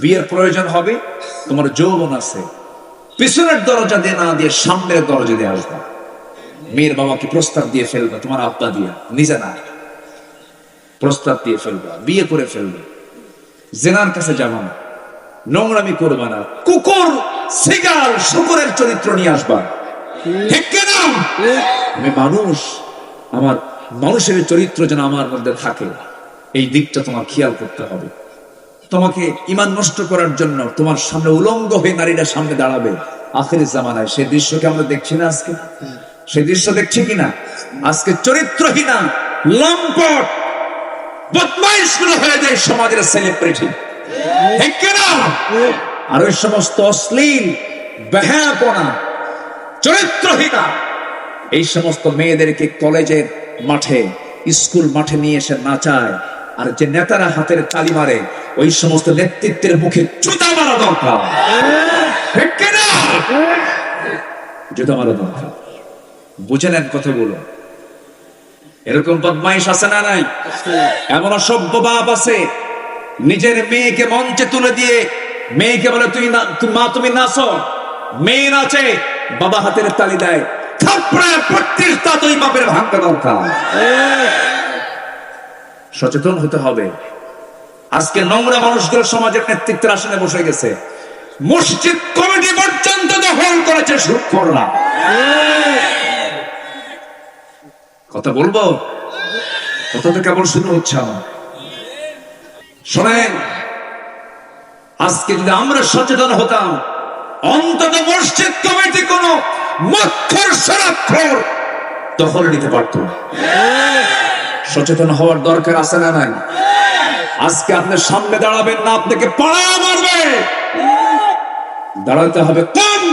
বিয়ের প্রয়োজন হবে, তোমার যৌবন আছে। পিছনের দরজা দিয়ে না দিয়ে সামনের দরজা দিয়ে আসবা। মেয়ের বাবাকে প্রস্তাব দিয়ে ফেলবে, তোমার আব্বা দিয়া, নিজে না। প্রস্তাব দিয়ে ফেলবা, বিয়ে করে ফেলবে। জেনার কাছে যাব না, নোংরামি করবা না। কুকুর সিগাল শুকুরের চরিত্র নিয়ে আসবা। আমি মানুষ, আমার মানুষের চরিত্র যেন আমার মধ্যে থাকে, এই দিকটা তোমার খেয়াল করতে হবে। তোমাকে ইমান নষ্ট করার জন্য তোমার সামনে উলঙ্গ হয়ে নারীরা সামনে দাঁড়াবে। আখের জামানায় সেই দৃশ্যকে আমরা দেখছি না আজকে? সেই দৃশ্য দেখছি কিনা? আজকে চরিত্রহীনা, লম্পট, বদমাইশগুলো হয়ে যায় সমাজের সেলিব্রিটি আর ওই সমস্ত অশ্লীল বেহাপনা চরিত্রহীনা, এই সমস্ত মেয়েদেরকে কলেজের মাঠে, স্কুল মাঠে নিয়ে এসে নাচায়। আর যে নেতারা হাতের তালি মারে, ওই সমস্ত নেতৃত্বের মুখে জুতা মারা দরকার। জুতা মারা দরকার। বুঝে নেন কথাগুলো? এরকম বদমাইশ আছে না নাই? এমন অসভ্য বাপ আছে, নিজের মেয়েকে মঞ্চে তুলে দিয়ে, মেয়েকে বলে, তুই না মা, তুমি নাচো। মেয়ে নাচে, বাবা হাতের তালি দেয়। থাপড়ায় প্রত্যেকটা তুই বাপের ভাঙতে দরকার। সচেতন হতে হবে। আজকে নোংরা মানুষগুলো সমাজের নেতৃত্বের আসনে বসে গেছে। মসজিদ কমিটি পর্যন্ত দখল করেছে সুক্ষররা কথা বলব? কথা তো কেবল শুরু হচ্ছে আমার। শোনেন, আজকে যদি আমরা সচেতন হতাম, অন্তত মসজিদ কমিটি কোন মক্ষর সারাক্ষর দখল নিতে পারত সচেতন হওয়ার দরকার আছে না নাই আজকে আপনার সামনে দাঁড়াবেন না আপনাকে পাড়া মারবে দাঁড়াতে হবে কম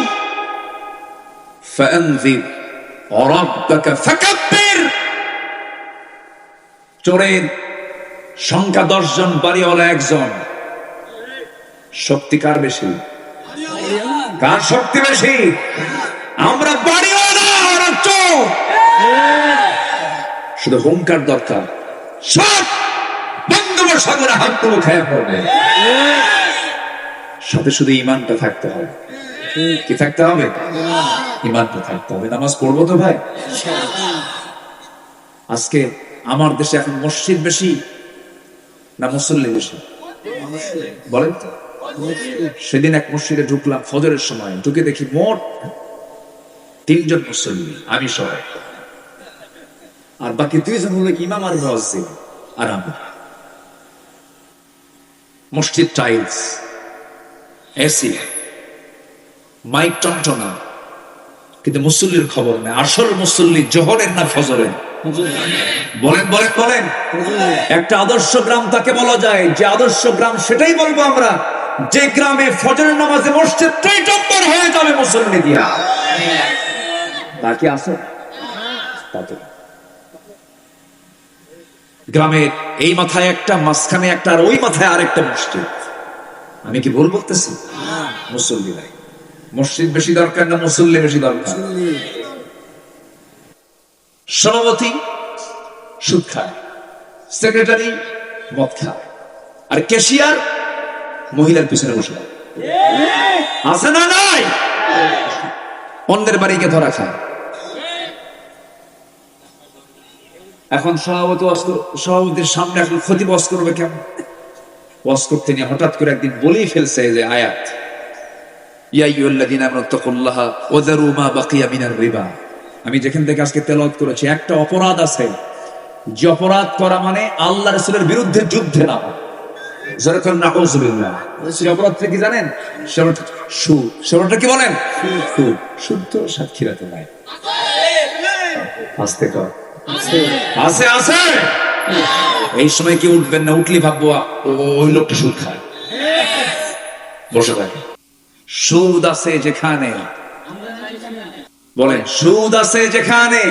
فأنذر وربك فكبر চোরের সংখ্যা দশজন বাড়িওয়ালা একজন শক্তি কার বেশি কার শক্তি বেশি আমরা বাড়িওয়ালা শুধু হুঙ্কার দরকার। সব বঙ্গোপসাগরে হাত তুলে খায়া পড়বে। সাথে শুধু ইমানটা থাকতে হবে। কি থাকতে হবে? ইমানটা থাকতে হবে। নামাজ পড়ব তো ভাই। আজকে আমার দেশে এখন মসজিদ বেশি না মুসল্লি বেশি? বলেন তো। সেদিন এক মসজিদে ঢুকলাম ফজরের সময়। ঢুকে দেখি মোট তিনজন মুসল্লি, আমি সহ আর বাকি দুইজন হলো ইমাম আর মসজিদ আর আমি মসজিদ টাইলস, এসি, মাইক টনটনা, কিন্তু মুসল্লির খবর নেই। আসল মুসল্লি, জোহরের না ফজরের? বলেন বলেন বলেন। একটা আদর্শ গ্রাম তাকে বলা যায়। যে আদর্শ গ্রাম সেটাই বলব আমরা। যে গ্রামে ফজরের নামাজে মসজিদ টম্বর হয়ে যাবে মুসল্লি দিয়া। তা কি আছে? তা গ্রামের এই মাথায় একটা মাঝখানে একটা আর ওই মাথায় আরেকটা মসজিদ। আমি কি ভুল বলতেছি? মুসল্লি নাই মসজিদ বেশি দরকার না মুসল্লি বেশি দরকার? সভাপতি সুদ খায় সেক্রেটারি মদ খায় আর ক্যাশিয়ার মহিলার পিছনে বসে আছে না নাই? অন্যের বাড়িকে ধরা খায়। এখন সভাপতি সভাপতির সামনে এখন ক্ষতি বস করবে কেমন? ওয়াজ করতে নিয়ে হঠাৎ করে একদিন বলেই ফেলছে যে আয়াত। আমি যেখান থেকে আজকে তেলাওয়াত করেছি, একটা অপরাধ আছে। যে অপরাধ করা মানে আল্লাহ রাসূলের বিরুদ্ধে যুদ্ধে না কি জানেন কি বলেন শুদ্ধ সাক্ষীরাতে নাই আস্তে কর আছে আছে এই সময় কি উঠবেন না ভাববো ওই লোকটা সুদ খায়। বসে সুদ আছে যেখানে। বলেন, সুদ আছে যেখানে।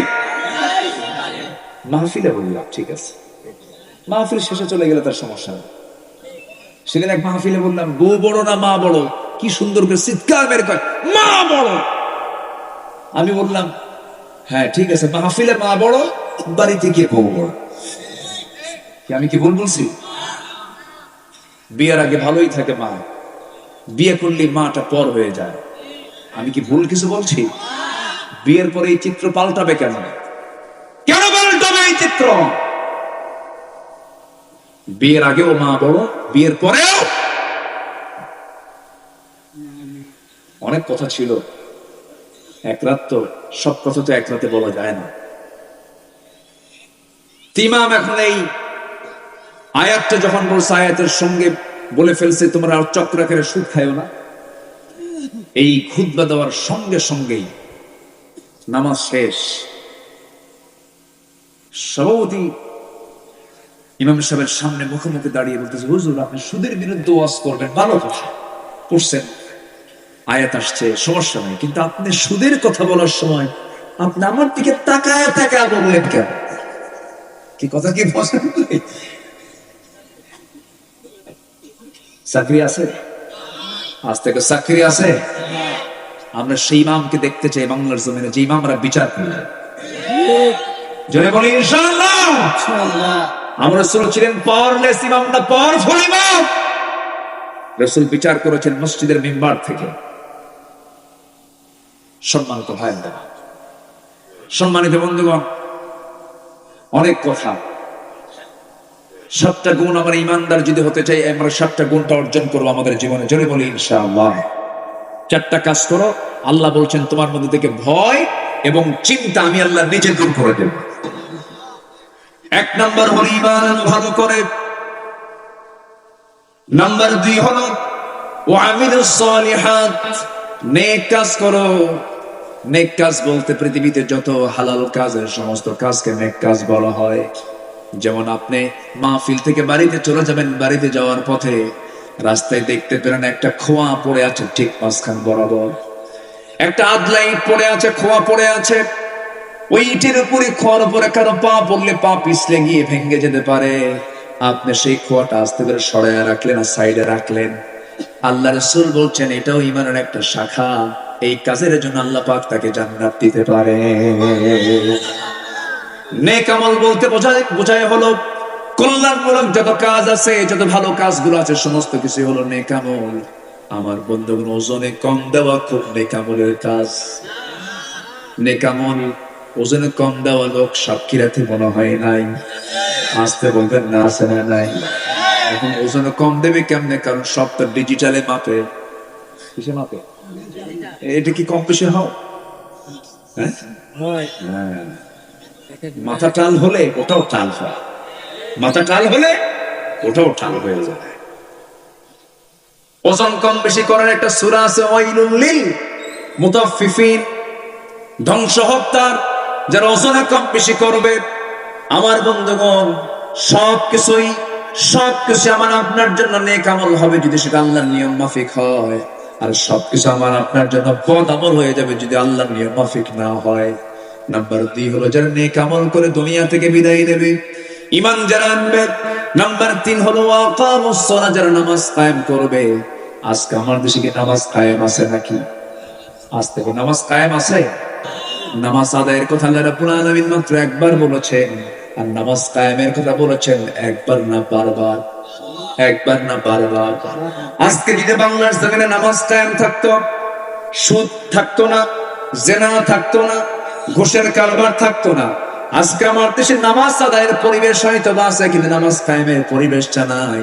মাহফিলে বললাম ঠিক আছে। মাহফিল শেষে চলে গেলে তার সমস্যা নেই। সেদিন এক মাহফিলে বললাম, বউ বড় না মা বড়? কি সুন্দর করে চিৎকার বের কয় মা বড়। আমি বললাম হ্যাঁ ঠিক আছে, মাহফিলে মা বড় বাড়িতে গিয়ে বউ কি আমি কি ভুল বলছি? বিয়ের আগে ভালোই থাকে মা। বিয়ে করলে মাটা পর হয়ে যায়। আমি কি ভুল কিছু বলছি? বিয়ের পরে এই চিত্র পাল্টাবে কেন? কেন পাল্টাবে এই চিত্র? বিয়ের আগেও মা বড়, বিয়ের পরেও? অনেক কথা ছিল। এক রাত তো, সব কথা তো এক রাতে বলা যায় না। তিমাম এখন এই আয়াতটা যখন বলছে, আয়াতের সঙ্গে বলে ফেলছে, তোমরা আর চক্রাকারে সুদ খাইও না। এই খুদ্া দেওয়ার সঙ্গে সঙ্গেই নামাজ শেষ। সভাপতি ইমাম সাহেবের সামনে মুখে মুখে দাঁড়িয়ে বলতেছে, হুজুর, আপনি সুদের বিরুদ্ধে ওয়াজ করবেন, ভালো কথা। করছেন। আয়াত আসছে, সমস্যা নেই। কিন্তু আপনি সুদের কথা বলার সময় আপনি আমার দিকে তাকায় তাকায় বললেন কেন? কি কথা কি চাকরি আছে? আজ থেকে চাকরি আছে? আমরা সেই ইমামকে দেখতে চাই বাংলার জমিনে যে ইমামরা বিচার করি জোরে বলি ইনশাআল্লাহ! আমরা রসুল ছিলেন পাওয়ারলেস ইমাম না পাওয়ারফুল ইমাম! রসুল বিচার করেছেন মসজিদের মেম্বার থেকে। সম্মানিত ভাই সম্মানিত বন্ধুগণ অনেক কথা। সাতটা গুণ আমার ইমানদার যদি হতে চাই, আমরা সাতটা গুণটা অর্জন করব আমাদের জীবনে। জোরে বলি, ইনশাআল্লাহ। চারটা কাজ করো, আল্লাহ বলছেন, তোমার মধ্যে থেকে ভয় এবং চিন্তা আমি আল্লাহ নিজে দূর করে দেব। এক নম্বর হল ইমান ভালো করে। নাম্বার দুই হলো ও সলিহাত নেক কাজ করো। নেক কাজ বলতে পৃথিবীতে যত হালাল কাজের সমস্ত কাজকে নেক কাজ বলা হয়। যেমন আপনি মাহফিল থেকে বাড়িতে চলে যাবেন, বাড়িতে যাওয়ার পথে রাস্তায় দেখতে পেলেন একটা খোয়া পড়ে আছে ঠিক মাঝখান বরাবর। একটা আদলা ইট পড়ে আছে, খোয়া পড়ে আছে। ওই ইটের উপরে খোয়ার উপরে কারও পা পড়লে পা পিছলে গিয়ে ভেঙে যেতে পারে। আপনি সেই খোয়াটা আস্তে করে সরাইয়া রাখলেন আর সাইডে রাখলেন। আল্লাহ রসুল বলছেন, এটাও ইমানের একটা শাখা। এই কাজের জন্য আল্লাহ পাক তাকে জান্নাত দিতে পারে। নেক আমল বলতে বোঝায় বোঝায় হলো, কল্যাণমূলক যত কাজ আছে, যত ভালো কাজগুলো আছে, সমস্ত কিছু হলো নেক আমল। আমার বন্ধুগণ, ওজনে কম দেওয়া খুব নেক আমলের কাজ। নেক আমল, ওজনে কম দেওয়া লোক সাক্ষীরাতে মনে হয় নাই। আসতে বলবেন না, আসে না, নাই। এখন ওজনে কম দেবে কেমনে? কারণ সব তো ডিজিটালে মাপে। কিসে মাপে? এটা কি কম বেশি হও হ্যাঁ। হ্যাঁ। মাথা টাল হলে ওটাও টাল হয়। মাথা টাল হলে ওটাও টাল হয়ে যায়। ওজন কম বেশি করার একটা সূরা আছে ওয়াইলুল মুতাফফিফিন। ধ্বংস হোক তার যারা ওজনে কম বেশি করবে। আমার বন্ধুগণ সব কিছুই সব কিছু আমার আপনার জন্য নেক আমল হবে যদি সেটা আল্লাহর নিয়ম মাফিক হয়। আর সবকিছু আমার, আপনার জন্য বদ আমল হয়ে যাবে যদি আল্লাহর নিয়ম মাফিক না হয়। নাম্বার দুই হলো, যারা নেক আমল করে দুনিয়া থেকে বিদায় নেবে ইমান যারা আনবে। নাম্বার তিন হলো আকামুস যারা নামাজ কায়েম করবে। আজকে আমার দেশে কি নামাজ কায়েম আছে নাকি? আজ থেকে নামাজ কায়েম আছে? নামাজ আদায়ের কথা আল্লাহ রাব্বুল আলামিন মাত্র একবার বলেছেন, আর নামাজ কায়েমের কথা বলেছেন একবার না বারবার। একবার না বারবার। আজকে যদি বাংলার জমিনে নামাজ কায়েম থাকতো, সুদ থাকতো না, জেনা থাকতো না, ঘুষের কারবার থাকতো না, আজকে আমার দেশে নামাজ আদায়ের পরিবেশ হয়তো বা আছে, কিন্তু নামাজ কায়েমের পরিবেশটা নাই।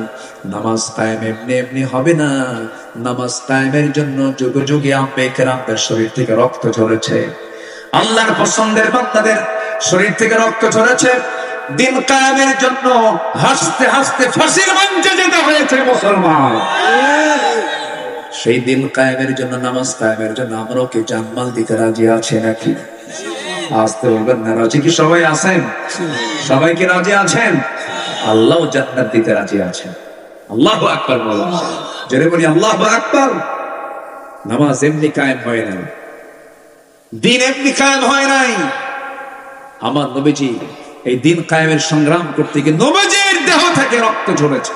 নামাজ কায়েম এমনি এমনি হবে না। নামাজ কায়েমের জন্য যুগ যুগে আম্বে কেরামদের শরীর থেকে রক্ত ঝরেছে। আল্লাহর পছন্দের বান্দাদের শরীর থেকে রক্ত ঝরেছে। দিন কায়েমের জন্য হাসতে হাসতে ফাঁসির মঞ্চে যেতে হয়েছে মুসলমান। সেই দিন কায়েমের জন্য, নামাজ কায়েমের জন্য আমরাও কি জানমাল দিতে রাজি আছে নাকি? আসতে বলবেন না, রাজি কি সবাই আছেন? সবাই কি রাজি আছেন? আল্লাহ জান্নাত দিতে রাজি আছেন। আল্লাহ আকবার বলি, আল্লাহ আকবার। নামাজ এমনি কায়েম হয় নাই। দিন এমনি কায়েম হয় নাই। আমার নবীজি এই দিন কায়েমের সংগ্রাম করতে গিয়ে নবীজির দেহ থেকে রক্ত ঝরেছে।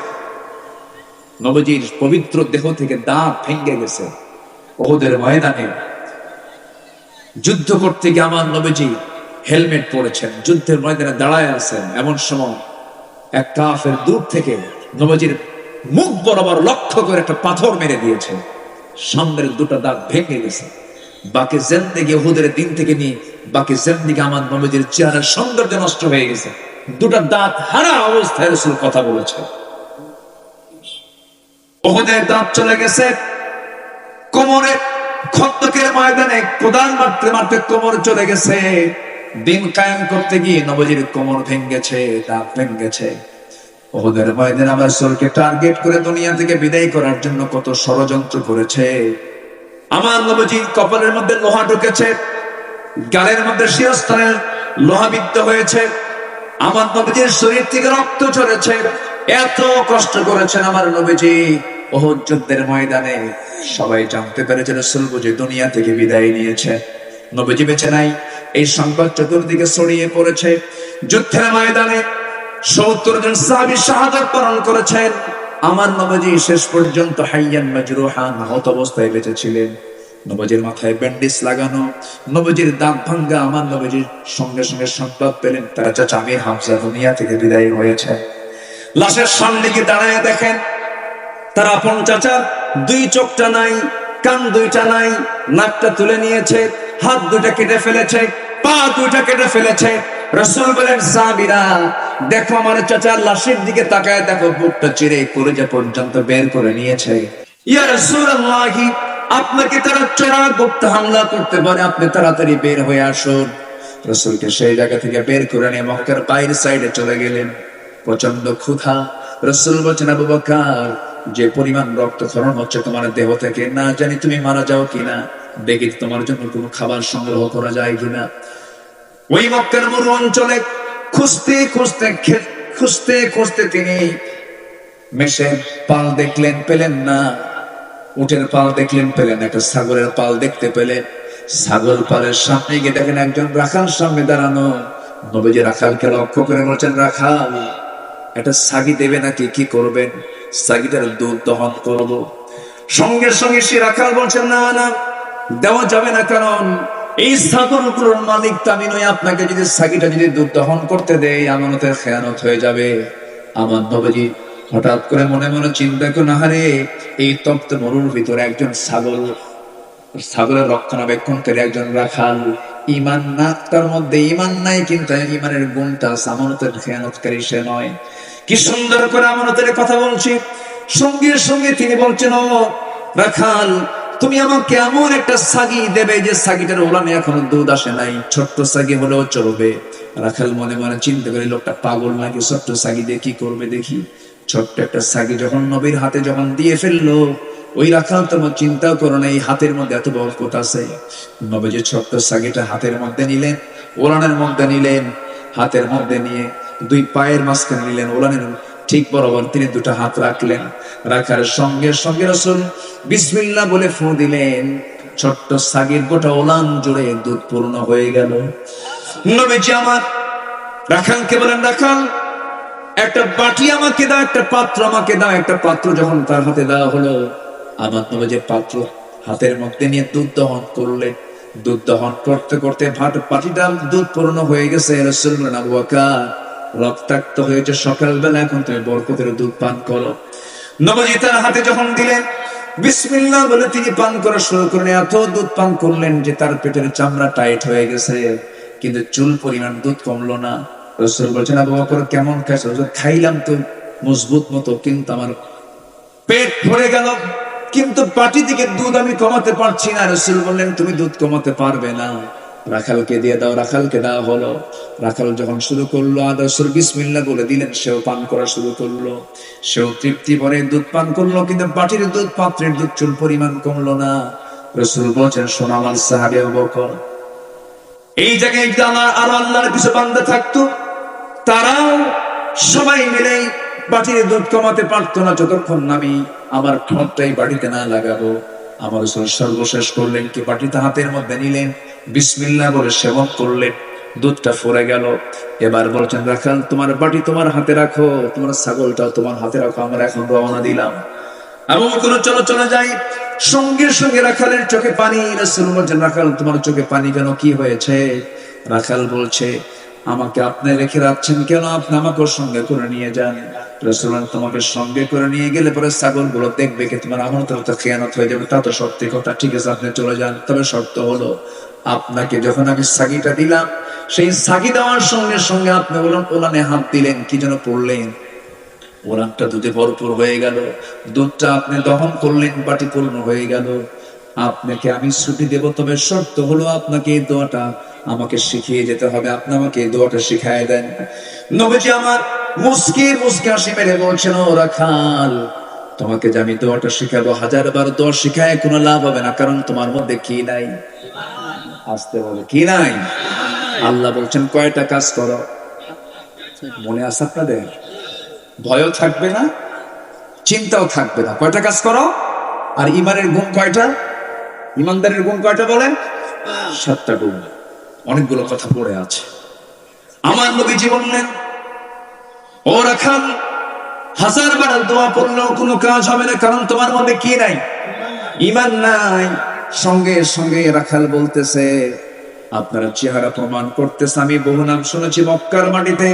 নবীজির পবিত্র দেহ থেকে দাঁত ভেঙে গেছে। ওদের ময়দানে যুদ্ধ করতে গিয়ে আমার নবীজি হেলমেট পরেছেন, যুদ্ধের ময়দানে দাঁড়ায় আছেন। এমন সময় এক কাফের দূর থেকে নবীজির মুখ বরাবর লক্ষ্য করে একটা পাথর মেরে দিয়েছে। সামনের দুটো দাঁত ভেঙে গেছে। বাকি জেন্দিগি হুদের দিন থেকে নিয়ে বাকি জেন্দিগি আমার নবীজির চেহারার সৌন্দর্য নষ্ট হয়ে গেছে। দুটা দাঁত হারা অবস্থায় রসুল কথা বলেছে। ওহুদের দাঁত চলে গেছে কোমরে, খন্দকের ময়দানে মারতে মারতে কোমর চলে গেছে। দিন কায়েম করতে গিয়ে নবজির কোমর ভেঙ্গেছে দাঁত ভেঙ্গেছে ওদের ময়দানে আমার সোলকে টার্গেট করে দুনিয়া থেকে বিদায় করার জন্য কত ষড়যন্ত্র করেছে। আমার নবজি কপালের মধ্যে লোহা ঢুকেছে, গালের মধ্যে শিরস্থানের লোহাবিদ্ধ হয়েছে, আমার নবীজির শরীর থেকে রক্ত চলেছে এত কষ্ট করেছেন আমার নবীজি। ওহদ যুদ্ধের ময়দানে সবাই জানতে পেরেছে রসুল বুঝে দুনিয়া থেকে বিদায় নিয়েছে। নবীজি বেঁচে নাই, এই সংবাদ চতুর্দিকে ছড়িয়ে পড়েছে। যুদ্ধের ময়দানে সত্তর জন সাহাবি শাহাদাত বরণ করেছেন। আমার নবজি শেষ পর্যন্ত হাইয়ান মাজরুহান আহত অবস্থায় বেঁচে ছিলেন নবজির মাথায় ব্যান্ডেজ লাগানো, নবজির দাঁত ভাঙ্গা আমার নবজির সঙ্গে সঙ্গে সংবাদ পেলেন তারা চাচা আমির হামজা দুনিয়া থেকে বিদায় হয়েছে লাশের সামনে গিয়ে দাঁড়ায় দেখেন, তার আপন চাচা দুই চোখটা নাই, কান দুইটা নাই, নাকটা তুলে নিয়েছে, হাত দুইটা কেটে ফেলেছে, পা দুইটা কেটে ফেলেছে। রসুল বলেন সাবিরা দেখো আমার চাচা, লাশের দিকে তাকায় দেখো, বুকটা চিরে কলেজা পর্যন্ত বের করে নিয়েছে। আপনাকে তারা গুপ্ত হামলা করতে পারে, আপনি তাড়াতাড়ি বের হয়ে আসুন। রসুলকে সেই জায়গা থেকে বের করে নিয়ে মক্কার সাইডে চলে গেলেন। প্রচণ্ড ক্ষুধা। রসুল বলছেন, আবু যে পরিমাণ হচ্ছে তোমার দেহ থেকে, না জানি তুমি মারা যাও কিনা। দেখি তোমার জন্য কোনো খাবার সংগ্রহ করা যায় কিনা। ওই মক্কার মরু অঞ্চলে খুঁজতে খুঁজতে খুঁজতে খুঁজতে তিনি মেষের পাল দেখলেন, পেলেন না। উটের পাল দেখলেন, পেলেন একটা ছাগলের পাল দেখতে পেলেন। ছাগল পালের সামনে গিয়ে দেখেন একজন রাখাল সামনে দাঁড়ানো। নবীজি রাখালকে লক্ষ্য করে বলছেন, রাখাল, একটা সাগি দেবে নাকি? কি করবেন? সাগিটার দুধ দহন করব। সঙ্গে সঙ্গে সে রাখাল বলছেন, না না, দেওয়া যাবে না কারণ এই ছাগলগুলোর মালিক তো আমি নই আপনাকে যদি সাগিটা যদি দুধ দহন করতে দেয়, আমানতের খেয়ানত হয়ে যাবে। আমার নবজি হঠাৎ করে মনে মনে চিন্তা করে হারে এই তপ্ত মরুর ভিতরে একজন ছাগল ছাগলের রক্ষণাবেক্ষণকারী একজন রাখাল। ইমান না, তার মধ্যে ইমান নাই, কিন্তু ইমানের গুণটা আমানতের খেয়ানতকারী সে নয়। কি সুন্দর করে আমানতের কথা বলছি। সঙ্গে সঙ্গে তিনি বলছেন রাখাল তুমি আমাকে এমন একটা সাগি দেবে যে সাগিটার ওলানে এখনও দুধ আসে নাই। ছোট্ট সাগি হলেও চলবে। রাখাল মনে মনে চিন্তা করে, লোকটা পাগল নাকি ছোট্ট সাগি দিয়ে কি করবে দেখি। ছোট্ট একটা সাগি যখন নবীর হাতে যখন দিয়ে ফেলল, ওই রাখাল তোমার চিন্তাও করো না এই হাতের মধ্যে এত বরকত আছে। নবী যে ছোট্ট সাগিটা হাতের মধ্যে নিলেন ওলানের মধ্যে নিলেন, হাতের মধ্যে নিয়ে দুই পায়ের মাঝখানে নিলেন ওলানের ঠিক বরাবর তিনি দুটো হাত রাখলেন। রাখার সঙ্গে সঙ্গে রসুল বিসমিল্লা বলে ফু দিলেন। ছোট্ট সাগির গোটা ওলান জুড়ে দুধ পূর্ণ হয়ে গেল। নবীজি আমার, রাখালকে বলেন, রাখাল, একটা বাটি আমাকে দাও, একটা পাত্র আমাকে দাও। একটা পাত্র যখন তার হাতে দেওয়া হলো, আমার নবী যে পাত্র হাতের মধ্যে নিয়ে দুধ দহন করলেন। দুধ দহন করতে করতে ভাট পাটিটা দুধ পূর্ণ হয়ে গেছে। রসুল আবু বকর রক্তাক্ত হয়েছে সকালবেলা, এখন তুমি বরকতের দুধ পান করো। নবজি তার হাতে যখন দিলেন, বিসমিল্লাহ বলে তিনি পান করা শুরু করলেন। এত দুধ পান করলেন যে তার পেটের চামড়া টাইট হয়ে গেছে, কিন্তু চুল পরিমাণ দুধ কমলো না। রসুল বলছেন, আবু কেমন খাইছো? খাইলাম তো মজবুত মতো, কিন্তু আমার পেট ভরে গেল, কিন্তু পাটি দুধ আমি কমাতে পারছি না। রসুল বললেন, তুমি দুধ কমাতে পারবে না। রাখালকে দিয়ে দাও, রাখালকে দেওয়া হলো। রাখাল যখন শুরু করল রসুল বিসমিল্লা বলে দিলেন, সেও পান করা শুরু করল। সেও তৃপ্তি ভরে দুধ পান করল, কিন্তু পাটির দুধ, পাত্রের দুধ চুল পরিমাণ কমলো না। রসুল বলছেন সাহাবে বকর, এই জায়গায় আমার আরও আল্লাহর কিছু থাকতো, তারাও সবাই মিলে বাটির দুধ কমাতে পারতো না, যতক্ষণ আমি আমার ঠোঁটটাই বাড়িতে না লাগাবো। আমার সর্বশেষ করলেন, কি বাটিতে হাতের মধ্যে নিলেন? বিসমিল্লাহ বলে সেবন করলেন দুধটা ফুরে গেল। এবার বলছেন, রাখাল, তোমার বাটি তোমার হাতে রাখো, তোমার ছাগলটাও তোমার হাতে রাখো, আমরা এখন রওনা দিলাম। এমন কোনো চলো চলে যাই। সঙ্গে সঙ্গে রাখালের চোখে পানি বলছেন, রাখাল, তোমার চোখে পানি কেন? কি হয়েছে? রাখাল বলছে, আমাকে আপনি রেখে রাখছেন কেন? আপনি আমাকে সঙ্গে করে নিয়ে যান। তোমাকে সঙ্গে করে নিয়ে গেলে পরে ছাগলগুলো দেখবে কি তোমার আমার তো খেয়ানত হয়ে যাবে, তা তো সত্যি কথা। ঠিক আছে, আপনি চলে যান। তবে শর্ত হলো আপনাকে যখন আমি সাগিটা দিলাম, সেই সাগি দেওয়ার সঙ্গে সঙ্গে আপনি বলুন, ওলানে হাত দিলেন, কি যেন পড়লেন। ওলানটা দুধে ভরপুর হয়ে গেল। দুধটা আপনি দহন করলেন, বাটি পূর্ণ হয়ে গেল। আপনাকে আমি ছুটি দেব, তবে শর্ত হলো আপনাকে এই দোয়াটা আমাকে শিখিয়ে যেতে হবে। আপনি আমাকে এই দোয়াটা শিখাই দেন। নবীজি আমার মুস্কি মুস্কি হাসি মেরে বলছেন, ও রাখাল, তোমাকে যে আমি দোয়াটা শিখাবো হাজার বার দোয়া শিখায় কোনো লাভ হবে না, কারণ তোমার মধ্যে কি নাই? আসতে বলে, কি নাই? আল্লাহ বলছেন, কয়টা কাজ করো? মনে আছে আপনাদের? ভয়ও থাকবে না, চিন্তাও থাকবে না। কয়টা কাজ করো? আর ইমানের গুণ কয়টা? ইমানদারের গুণ কয়টা বলেন সাতটা গুণ। অনেকগুলো কথা পড়ে আছে। আমার নবীজি বললেন ও রাখাল, হাজার বার দোয়া পড়লেও কোনো কাজ হবে না, কারণ তোমার মধ্যে কি নাই? ইমান নাই। সঙ্গে সঙ্গে রাখাল বলতেছে, আপনারা চেহারা প্রমাণ করতেছে, আমি বহু নাম শুনেছি মক্কার মাটিতে।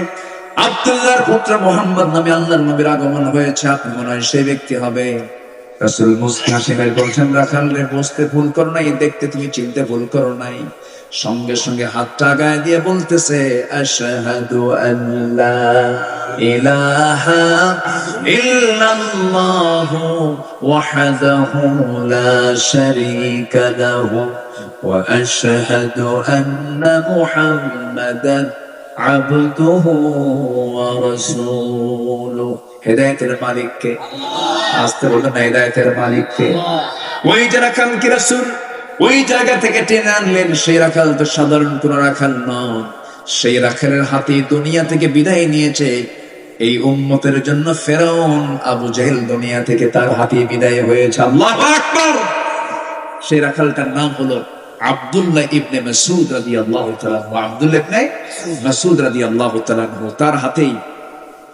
আব্দুল্লাহর পুত্র মোহাম্মদ নামে আল্লাহর নবীর আগমন হয়েছে, আপনি মনে হয় সেই ব্যক্তি হবে। রাসূল মুসলিম হাসিমের বলছেন রাখাল রে বসতে ভুল করো নাই, দেখতে তুমি চিনতে ভুল করো নাই। সঙ্গে সঙ্গে হাতটা গায়ে দিয়ে বলতেছে, আশহাদু আল্লা ইলাহা ইল্লাল্লাহু ওয়াহদাহু লা শারীকা লাহু ওয়া আশহাদু আন্না মুহাম্মাদান আবদুহু ওয়া রাসূলুহু। হেদায়েতের মালিককে। আসতে বললেন না, হেদায়েতের মালিককে। ওই যে রাখাল কি রাসূল? ওই জায়গা থেকে টেনে আনলেন সেই রাখাল তো সাধারণ কোন রাখাল নয় সেই রাখালের হাতে দুনিয়া থেকে বিদায় নিয়েছে। এই উম্মতের জন্য ফেরাউন আবু জাহেল দুনিয়া থেকে তার হাতে বিদায় হয়েছে। আল্লাহু আকবার! সেই রাখালটার নাম হলো আব্দুল্লাহ ইবনে মাসুদ রাদিয়াল্লাহু তাআলা আনহু। আব্দুল্লাহ ইবনে মাসুদ রাদিয়াল্লাহু তাআলা তার হাতেই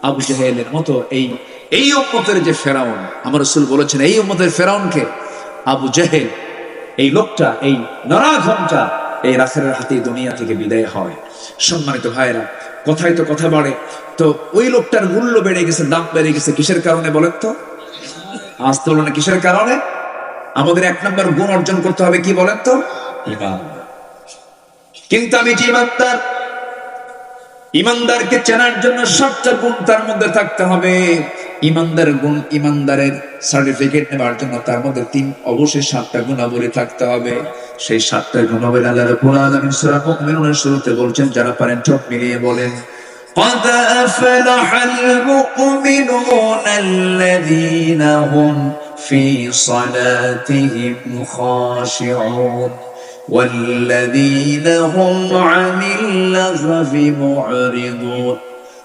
আবু জাহেলের মতো এই এই উম্মতের যে ফেরাউন, আমার রাসূল বলেছেন, এই উম্মতের ফেরাউনকে আবু জাহেল এই লোকটা, এই নরাঘমটা এই রাখালের হাতে দুনিয়া থেকে বিদায় হয়। সম্মানিত ভাইরা কথায় তো কথা বাড়ে। তো ওই লোকটার মূল্য বেড়ে গেছে, দাম বেড়ে গেছে কিসের কারণে বলেন তো? আজ তুলনা কিসের কারণে? আমাদের এক নম্বর গুণ অর্জন করতে হবে কি বলেন তো? কিন্তু আমি যে ইমানদার ইমানদারকে চেনার জন্য সাতটা গুণ তার মধ্যে থাকতে হবে। ইমানদার গুণ ইমানদারের সার্টিফিকেট নেবার জন্য তার মধ্যে তিন অবশ্যই সাতটা গুণাবলী থাকতে হবে সেই সাতটা গুণাবলী আল্লাহ রাব্বুল আলামিন সূরা মুমিনুনের শুরুতে বলছেন যারা পারেন চোখ মিলিয়ে বলেন قد أفلح المؤمنون الذين هم في صلاتهم خاشعون والذين هم عن اللغو معرضون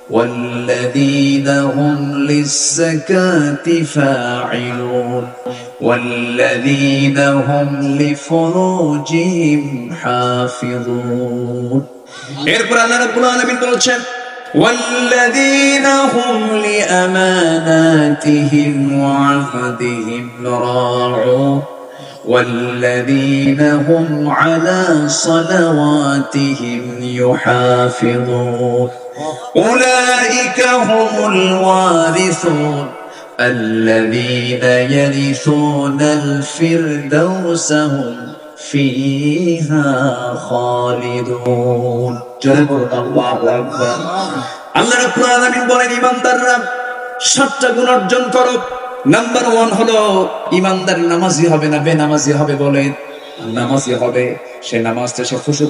والذين هم للزكاة فاعلون والذين هم لفروجهم حافظون এরপর আল্লাহ রাব্বুল আলামিন বলেছেন والذين هم لأماناتهم وعهدهم راعون والذين هم على صلواتهم يحافظون أولئك هم الوارثون الذين يرثون الفردوس هم فيها خالدون جل الله أكبر আল্লাহ রাব্বুল আলামিন বলেন ইমানদাররা সাতটা গুণ অর্জন করো নাম্বার ওয়ান হলো, ইমানদার নামাজি হবে না বে বেনামাজি হবে বলেন নামাজি হবে, সে নামাজটা সে খুশি